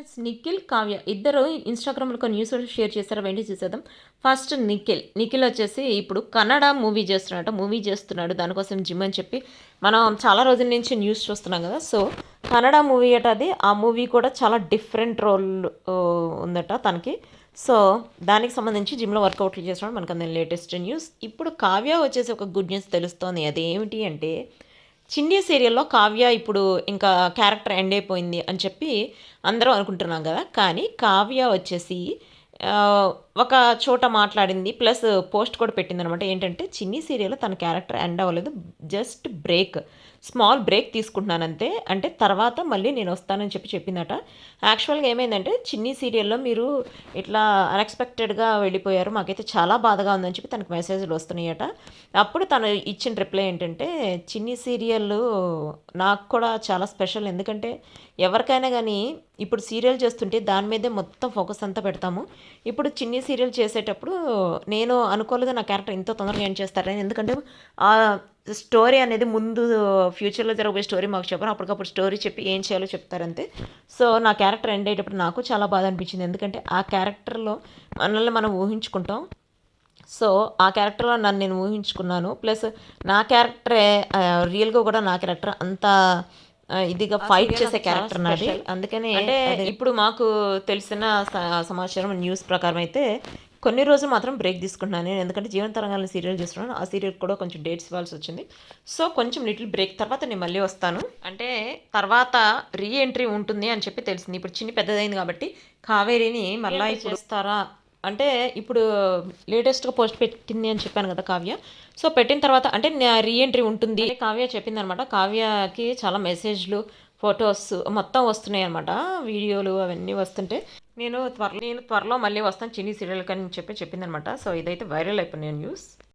Friends Nikhil Kavya ఇద్దరు ఇన్స్టాగ్రామ్లో కొన్ని న్యూస్ షేర్ చేశారు. వెంటనే చూసేద్దాం. ఫస్ట్ నిఖిల్ నిఖిల్ వచ్చేసి ఇప్పుడు కన్నడ మూవీ చేస్తున్నాడు. మూవీ చేస్తున్నాడు. దానికోసం జిమ్ అని చెప్పి మనం చాలా రోజుల నుంచి న్యూస్ చూస్తున్నాం కదా. సో కన్నడ మూవీ అట అది. ఆ మూవీ కూడా చాలా డిఫరెంట్ రోల్ ఉందట తనకి. సో దానికి సంబంధించి జిమ్లో వర్కౌట్లు చేస్తున్నాడు. మనకు అందులో లేటెస్ట్ న్యూస్ ఇప్పుడు కావ్య వచ్చేసి ఒక గుడ్ న్యూస్ తెలుస్తోంది. అదేమిటి అంటే చిన్ని సీరియల్లో కావ్య ఇప్పుడు ఇంకా క్యారెక్టర్ ఎండ్ అయిపోయింది అని చెప్పి అందరూ అనుకుంటున్నాం కదా. కానీ కావ్య వచ్చేసి ఒక చోట మాట్లాడింది ప్లస్ పోస్ట్ కూడా పెట్టింది అనమాట ఏంటంటే చిన్ని సీరియల్లో తన క్యారెక్టర్ ఎండ్ అవ్వలేదు. జస్ట్ బ్రేక్ స్మాల్ బ్రేక్ తీసుకుంటున్నాను అంతే అంటే తర్వాత మళ్ళీ నేను వస్తానని చెప్పి చెప్పిందట. యాక్చువల్గా ఏమైందంటే చిన్ని సీరియల్లో మీరు ఇట్లా అన్ఎక్స్పెక్టెడ్గా వెళ్ళిపోయారు. మాకైతే చాలా బాధగా ఉందని చెప్పి తనకు మెసేజ్లు వస్తున్నాయట. అప్పుడు తను ఇచ్చిన రిప్లై ఏంటంటే చిన్ని సీరియల్ నాకు కూడా చాలా స్పెషల్. ఎందుకంటే ఎవరికైనా కానీ ఇప్పుడు సీరియల్ చేస్తుంటే దాని మీదే మొత్తం ఫోకస్ అంతా పెడతాము. ఇప్పుడు చిన్ని సీరియల్ చేసేటప్పుడు నేను అనుకోలేదు నా క్యారెక్టర్ ఇంత తొందరగా ఏం చేస్తారని. ఎందుకంటే ఆ స్టోరీ అనేది ముందు ఫ్యూచర్లో జరగబోయే స్టోరీ మాకు చెప్పారు. అప్పటికప్పుడు స్టోరీ చెప్పి ఏం చేయాలో చెప్తారంతే. సో నా క్యారెక్టర్ ఎండ్ అయ్యేటప్పుడు నాకు చాలా బాధ అనిపించింది. ఎందుకంటే ఆ క్యారెక్టర్లో మనల్ని మనం ఊహించుకుంటాం. సో ఆ క్యారెక్టర్లో నన్ను నేను ఊహించుకున్నాను. ప్లస్ నా క్యారెక్టరే రియల్గా కూడా నా క్యారెక్టర్ అంత ఇదిగా ఫైట్ చేసే క్యారెక్టర్ నాది. అందుకని అంటే ఇప్పుడు మాకు తెలిసిన సమాచారం న్యూస్ ప్రకారం అయితే కొన్ని రోజులు మాత్రం బ్రేక్ తీసుకుంటున్నాను నేను. ఎందుకంటే జీవన తరంగాలను సీరియల్ చేస్తున్నాను. ఆ సీరియల్ కూడా కొంచెం డేట్స్ ఇవ్వాల్సి వచ్చింది. సో కొంచెం లిటిల్ బ్రేక్ తర్వాత నేను మళ్ళీ వస్తాను. అంటే తర్వాత రీ ఎంట్రీ ఉంటుంది అని చెప్పి తెలిసింది. ఇప్పుడు చిన్ని పెద్దదైంది కాబట్టి కావేరిని మళ్ళీ ఇప్పుడు ఇస్తారా అంటే ఇప్పుడు లేటెస్ట్గా పోస్ట్ పెట్టింది అని చెప్పాను కదా కావ్య. సో పెట్టిన తర్వాత అంటే రీఎంట్రీ ఉంటుంది. కావ్య చెప్పింది అనమాట కావ్యకి చాలా మెసేజ్లు ఫొటోస్ మొత్తం వస్తున్నాయి అనమాట వీడియోలు అవన్నీ వస్తుంటే నేను త్వరలో నేను త్వరలో మళ్ళీ వస్తాను. చిన్ని సీరియల్ కానీ చెప్పి చెప్పింది అనమాట సో ఇదైతే వైరల్ అయిపోయిన న్యూస్.